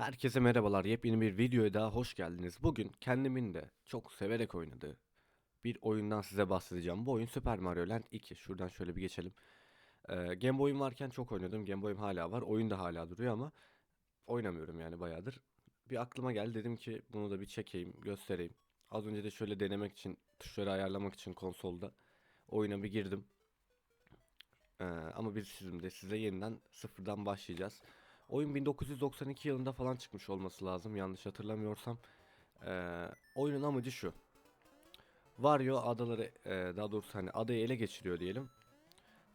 Herkese merhabalar. Yepyeni bir videoya daha hoş geldiniz. Bugün kendimin de çok severek oynadığı bir oyundan size bahsedeceğim. Bu oyun Super Mario Land 2. Şuradan şöyle bir geçelim. Ee, Game Boy'um varken çok oynadım. Game Boy'um hala var. Oyun da hala duruyor ama oynamıyorum yani bayağıdır. Bir aklıma geldi dedim ki bunu da bir çekeyim, göstereyim. Az önce de şöyle denemek için, tuşları ayarlamak için konsolda oyuna bir girdim. Ee, ama biz sizimde size yeniden sıfırdan başlayacağız. Oyun 1992 yılında falan çıkmış olması lazım yanlış hatırlamıyorsam. Ee, oyunun amacı şu. Wario adaları e, daha doğrusu hani adayı ele geçiriyor diyelim.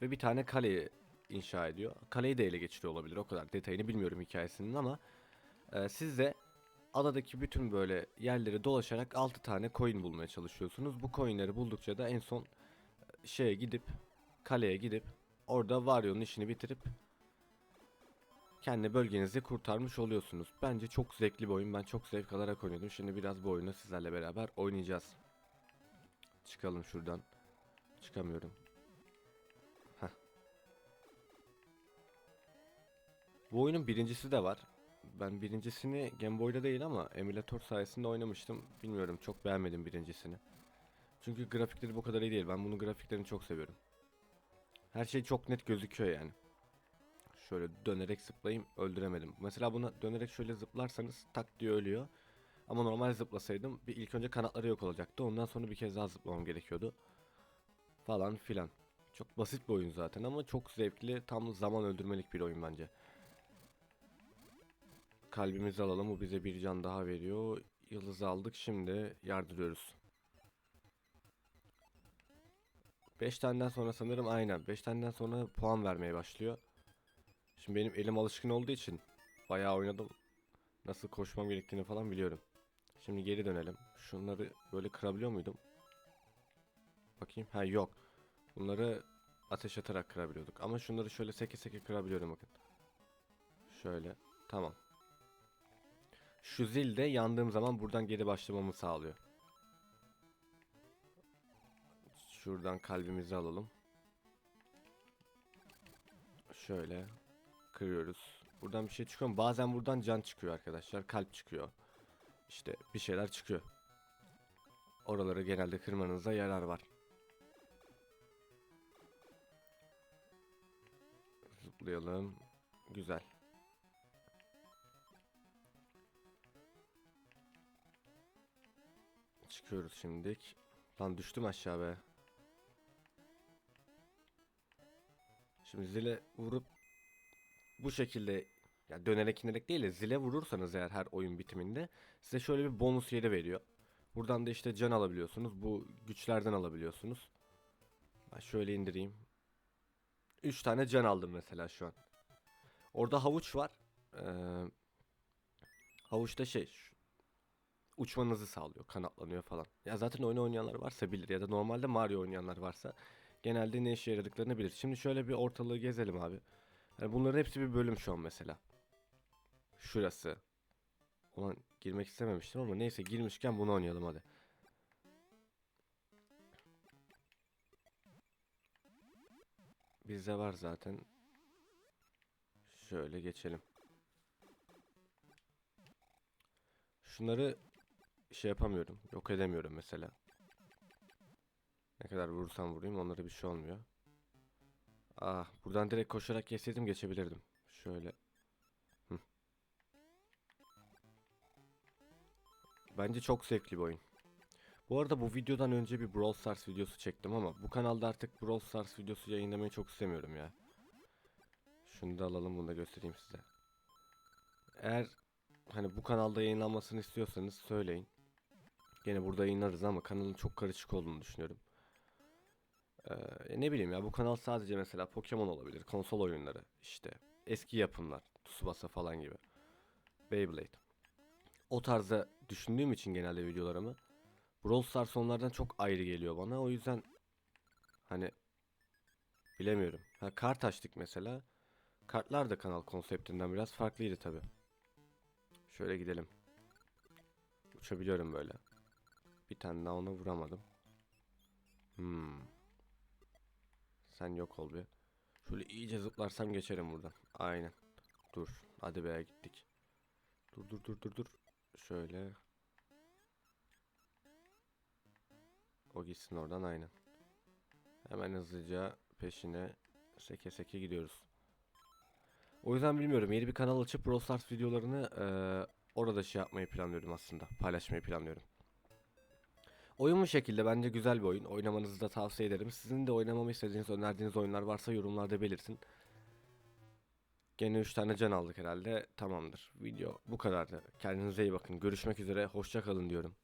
Ve bir tane kaleyi inşa ediyor. Kaleyi de ele geçiriyor olabilir o kadar detayını bilmiyorum hikayesinin ama e, siz de adadaki bütün böyle yerleri dolaşarak 6 tane coin bulmaya çalışıyorsunuz. Bu coinleri buldukça da en son e, şeye gidip kaleye gidip orada Wario'nun işini bitirip kendi bölgenizi kurtarmış oluyorsunuz. Bence çok zevkli bir oyun. Ben çok zevk alarak oynadım. Şimdi biraz bu oyunu sizlerle beraber oynayacağız. Çıkalım şuradan. Çıkamıyorum. Heh. Bu oyunun birincisi de var. Ben birincisini Game Boy'da değil ama emülatör sayesinde oynamıştım. Bilmiyorum çok beğenmedim birincisini. Çünkü grafikleri bu kadar iyi değil. Ben bunun grafiklerini çok seviyorum. Her şey çok net gözüküyor yani. Şöyle dönerek zıplayayım öldüremedim. Mesela buna dönerek şöyle zıplarsanız tak diye ölüyor. Ama normal zıplasaydım bir ilk önce kanatları yok olacaktı. Ondan sonra bir kez daha zıplamam gerekiyordu. Falan filan. Çok basit bir oyun zaten ama çok zevkli tam zaman öldürmelik bir oyun bence. Kalbimizi alalım bu bize bir can daha veriyor. Yıldızı aldık şimdi yardırıyoruz. 5 taneden sonra sanırım aynen 5 taneden sonra puan vermeye başlıyor. Şimdi benim elim alışkın olduğu için bayağı oynadım. Nasıl koşmam gerektiğini falan biliyorum. Şimdi geri dönelim. Şunları böyle kırabiliyor muydum? Bakayım. Ha yok. Bunları ateş atarak kırabiliyorduk. Ama şunları şöyle seke seke kırabiliyorum bakın. Şöyle. Tamam. Şu zil de yandığım zaman buradan geri başlamamı sağlıyor. Şuradan kalbimizi alalım. Şöyle kırıyoruz. Buradan bir şey çıkıyor mu? Bazen buradan can çıkıyor arkadaşlar. Kalp çıkıyor. İşte bir şeyler çıkıyor. Oraları genelde kırmanıza yarar var. Zıplayalım. Güzel. Çıkıyoruz şimdilik. Lan düştüm aşağı be. Şimdi zile vurup bu şekilde ya dönerek inerek değil de zile vurursanız eğer her oyun bitiminde size şöyle bir bonus yeri veriyor. Buradan da işte can alabiliyorsunuz. Bu güçlerden alabiliyorsunuz. Ben şöyle indireyim. 3 tane can aldım mesela şu an. Orada havuç var. Ee, havuçta şey uçmanızı sağlıyor, kanatlanıyor falan. Ya zaten oyunu oynayanlar varsa bilir ya da normalde Mario oynayanlar varsa genelde ne işe yaradıklarını bilir. Şimdi şöyle bir ortalığı gezelim abi. Yani bunların hepsi bir bölüm şu an mesela. Şurası. Ulan girmek istememiştim ama neyse girmişken bunu oynayalım hadi. Bizde var zaten. Şöyle geçelim. Şunları şey yapamıyorum. Yok edemiyorum mesela. Ne kadar vurursam vurayım onlara bir şey olmuyor. Ah buradan direkt koşarak geçseydim geçebilirdim. Şöyle. Hı. Bence çok zevkli bir oyun. Bu arada bu videodan önce bir Brawl Stars videosu çektim ama bu kanalda artık Brawl Stars videosu yayınlamayı çok istemiyorum ya. Şunu da alalım bunu da göstereyim size. Eğer hani bu kanalda yayınlanmasını istiyorsanız söyleyin. Gene burada yayınlarız ama kanalın çok karışık olduğunu düşünüyorum. Ee, ne bileyim ya bu kanal sadece mesela Pokemon olabilir, konsol oyunları işte eski yapımlar, Tsubasa falan gibi. Beyblade. O tarzda düşündüğüm için genelde videolarımı Brawl Stars onlardan çok ayrı geliyor bana. O yüzden hani bilemiyorum. Ha kart açtık mesela. Kartlar da kanal konseptinden biraz farklıydı tabi. Şöyle gidelim. Uçabiliyorum böyle. Bir tane daha ona vuramadım. Hmm. Sen yok ol bir. Şöyle iyice zıplarsam geçerim buradan. Aynen. Dur. Hadi be gittik. Dur dur dur dur dur. Şöyle. O gitsin oradan aynen. Hemen hızlıca peşine seke seke gidiyoruz. O yüzden bilmiyorum. Yeni bir kanal açıp Brawl Stars videolarını eee, orada şey yapmayı planlıyorum aslında. Paylaşmayı planlıyorum. Oyun bu şekilde bence güzel bir oyun. Oynamanızı da tavsiye ederim. Sizin de oynamamı istediğiniz, önerdiğiniz oyunlar varsa yorumlarda belirtin. Gene 3 tane can aldık herhalde. Tamamdır. Video bu kadardı. Kendinize iyi bakın. Görüşmek üzere. Hoşça kalın diyorum.